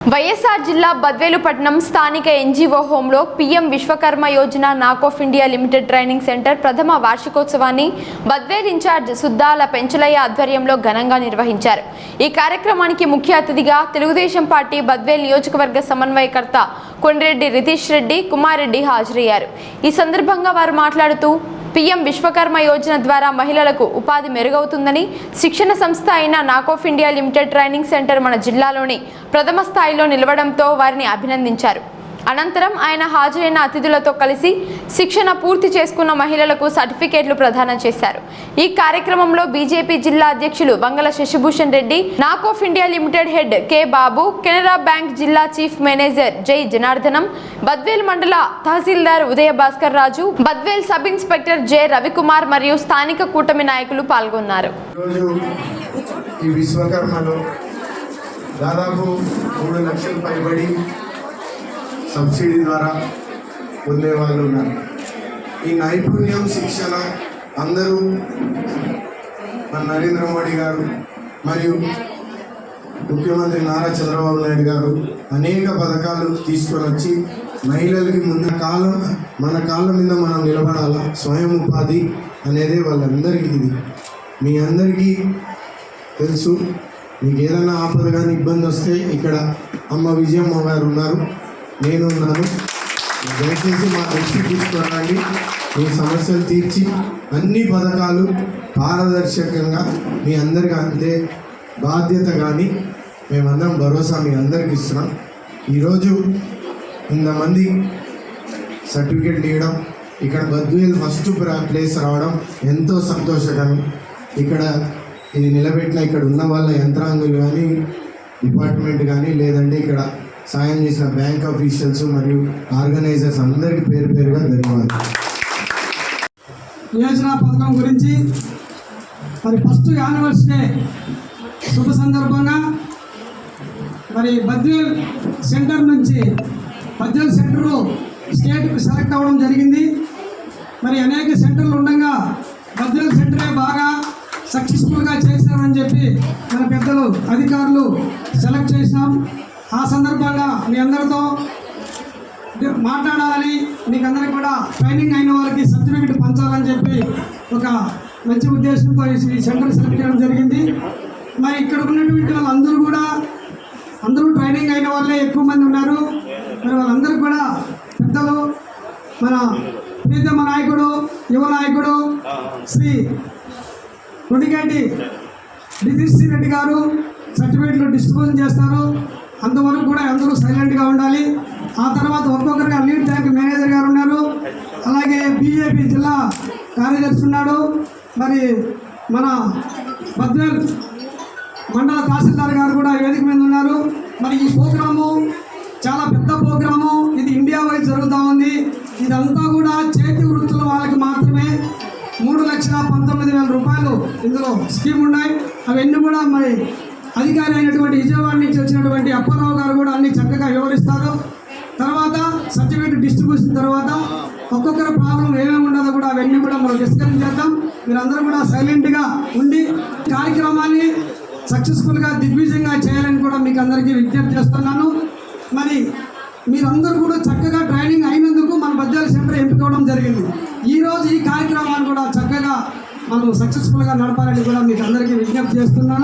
వైఎస్ఆర్ జిల్లా బద్వేలుపట్నం స్థానిక NGO హోంలో PM Vishwakarma Yojana NAC of India limited training centre ప్రథమ వార్షికోత్సవాన్ని బద్వేల్ ఇన్ఛార్జ్ సుద్దాల పెంచలయ్య ఆధ్వర్యంలో ఘనంగా నిర్వహించారు. ఈ కార్యక్రమానికి ముఖ్య అతిథిగా తెలుగుదేశం పార్టీ బద్వేల్ నియోజకవర్గ సమన్వయకర్త కొండ్రెడ్డి రితీష్ రెడ్డి కుమారెడ్డి హాజరయ్యారు. ఈ సందర్భంగా వారు మాట్లాడుతూ పీఎం విశ్వకర్మ యోజన ద్వారా మహిళలకు ఉపాధి మెరుగవుతుందని శిక్షణ సంస్థ అయిన NAC of India limited training centre మన జిల్లాలోని ప్రథమ స్థాయిలో నిలవడంతో వారిని అభినందించారు. అనంతరం ఆయన హాజరైన అతిథులతో కలిసి శిక్షణ పూర్తి చేసుకున్న మహిళలకు సర్టిఫికేట్లు ప్రదానం చేశారు. ఈ కార్యక్రమంలో బీజేపీ జిల్లా అధ్యక్షులు Vangala Shashibhushan Reddy NAC of India limited head K Babu Canara bank జిల్లా చీఫ్ మేనేజర్ జై జనార్దనం బద్వేల్ మండల తహసీల్దార్ Uday Bhaskar Raju Badvel sub inspector J Ravikumar మరియు స్థానిక కూటమి నాయకులు పాల్గొన్నారు. ఈ విశ్వకర్మలో దాదాపు మూడు లక్షలు పైబడి సబ్సిడీ ద్వారా పొందే వాళ్ళు ఉన్నారు. ఈ నైపుణ్యం శిక్షణ అందరూ మన నరేంద్ర మోడీ గారు మరియు ముఖ్యమంత్రి నారా చంద్రబాబు నాయుడు గారు అనేక పథకాలు తీసుకొని వచ్చి మహిళలకి ముందు కాలం మన కాళ్ళ మీద మనం నిలబడాలా? స్వయం ఉపాధి అనేది వాళ్ళందరికీ ఇది. మీ అందరికీ తెలుసు. మీకు ఏదైనా ఆపద కానీ ఇబ్బంది వస్తే ఇక్కడ అమ్మ విజయమ్మ గారు ఉన్నారు. నేను ఉన్నాను దయచేసి మా దృష్టి తీసుకురండి. మీ సమస్యలు తీర్చి అన్ని పథకాలు పారదర్శకంగా మీ అందరికీ అందే బాధ్యత కానీ మేమందరం భరోసా మీ అందరికి ఇస్తున్నాం. ఈరోజు ఇంతమంది సర్టిఫికేట్ ఇవ్వడం ఇక్కడ బద్వేల్ ఫస్ట్ ప్లేస్ రావడం ఎంతో సంతోషకరం. ఇక్కడ ఇది నిలబెట్టిన ఇక్కడ ఉన్న వాళ్ళ యంత్రాంగులు కానీ డిపార్ట్మెంట్ కానీ లేదంటే ఇక్కడ సాయం చేసిన బ్యాంక్ ఆఫీషియల్స్ మరియు ఆర్గనైజర్స్ అందరికీ పేరు పేరుగా ధన్యవాదాలు. యోజన పథకం గురించి మరి ఫస్ట్ యానివర్సరీ శుభ సందర్భంగా మరి బద్వేల్ సెంటర్ నుంచి బద్వేల్ సెంటరు స్టేట్కి సెలెక్ట్ అవ్వడం జరిగింది. మరి అనేక సెంటర్లు ఉండగా బద్వేల్ సెంటరే బాగా సక్సెస్ఫుల్గా చేశారని చెప్పి మన పెద్దలు అధికారులు సెలెక్ట్ చేశాం. ఆ సందర్భంగా మీ అందరితో మాట్లాడాలని మీకు అందరికి కూడా ట్రైనింగ్ అయిన వాళ్ళకి సర్టిఫికెట్ పంచాలని చెప్పి ఒక మంచి ఉద్దేశంతో ఈ సెంటర్ సెలెక్ట్ చేయడం జరిగింది. మరి ఇక్కడ ఉన్నటువంటి వాళ్ళందరూ కూడా అందరూ ట్రైనింగ్ అయిన వాళ్ళే ఎక్కువ మంది ఉన్నారు. మరి వాళ్ళందరూ కూడా పెద్దలు మన ప్రీతమ నాయకుడు యువ నాయకుడు శ్రీ కొడిగంటి నితీష్ రెడ్డి గారు సర్టిఫికెట్లు డిస్ట్రిబ్యూషన్ చేస్తారు. అంతవరకు కూడా అందరూ సైలెంట్గా ఉండాలి. ఆ తర్వాత ఒక్కొక్కరిగా లీడ్ ట్యాంక్ మేనేజర్ గారు ఉన్నారు. అలాగే బీజేపీ జిల్లా కార్యదర్శి ఉన్నాడు. మరి మన బద్వేల్ మండల తహసీల్దార్ గారు కూడా వేదిక మీద ఉన్నారు. మరి ఈ ప్రోగ్రాము చాలా పెద్ద ప్రోగ్రాము. ఇది ఇండియా వైజ్ జరుగుతూ ఉంది. ఇదంతా కూడా చేతి వృత్తుల వాళ్ళకి మాత్రమే. మూడు లక్షల పంతొమ్మిది వేల రూపాయలు ఇందులో స్కీమ్ ఉన్నాయి అవన్నీ కూడా మరి అధికారి అయినటువంటి విజయవాడ నుంచి వచ్చినటువంటి అప్పారావు గారు కూడా అన్ని చక్కగా వివరిస్తారు. తర్వాత సర్టిఫికేట్ డిస్ట్రిబ్యూషన్ తర్వాత ఒక్కొక్కరి ప్రాబ్లం ఏమేమి ఉండదో కూడా అవన్నీ కూడా మనం డిస్కస్ చేద్దాం. మీరందరూ కూడా సైలెంట్గా ఉండి కార్యక్రమాన్ని సక్సెస్ఫుల్గా దిగ్విజయంగా చేయాలని కూడా మీకు అందరికీ విజ్ఞప్తి చేస్తున్నాను. మరి మీరందరూ కూడా చక్కగా ట్రైనింగ్ అయినందుకు మన బద్యాల సెంటర్ ఎంపికవడం జరిగింది. ఈరోజు ఈ కార్యక్రమాన్ని కూడా చక్కగా మనం సక్సెస్ఫుల్గా నడపాలని కూడా మీకు అందరికీ విజ్ఞప్తి చేస్తున్నాను.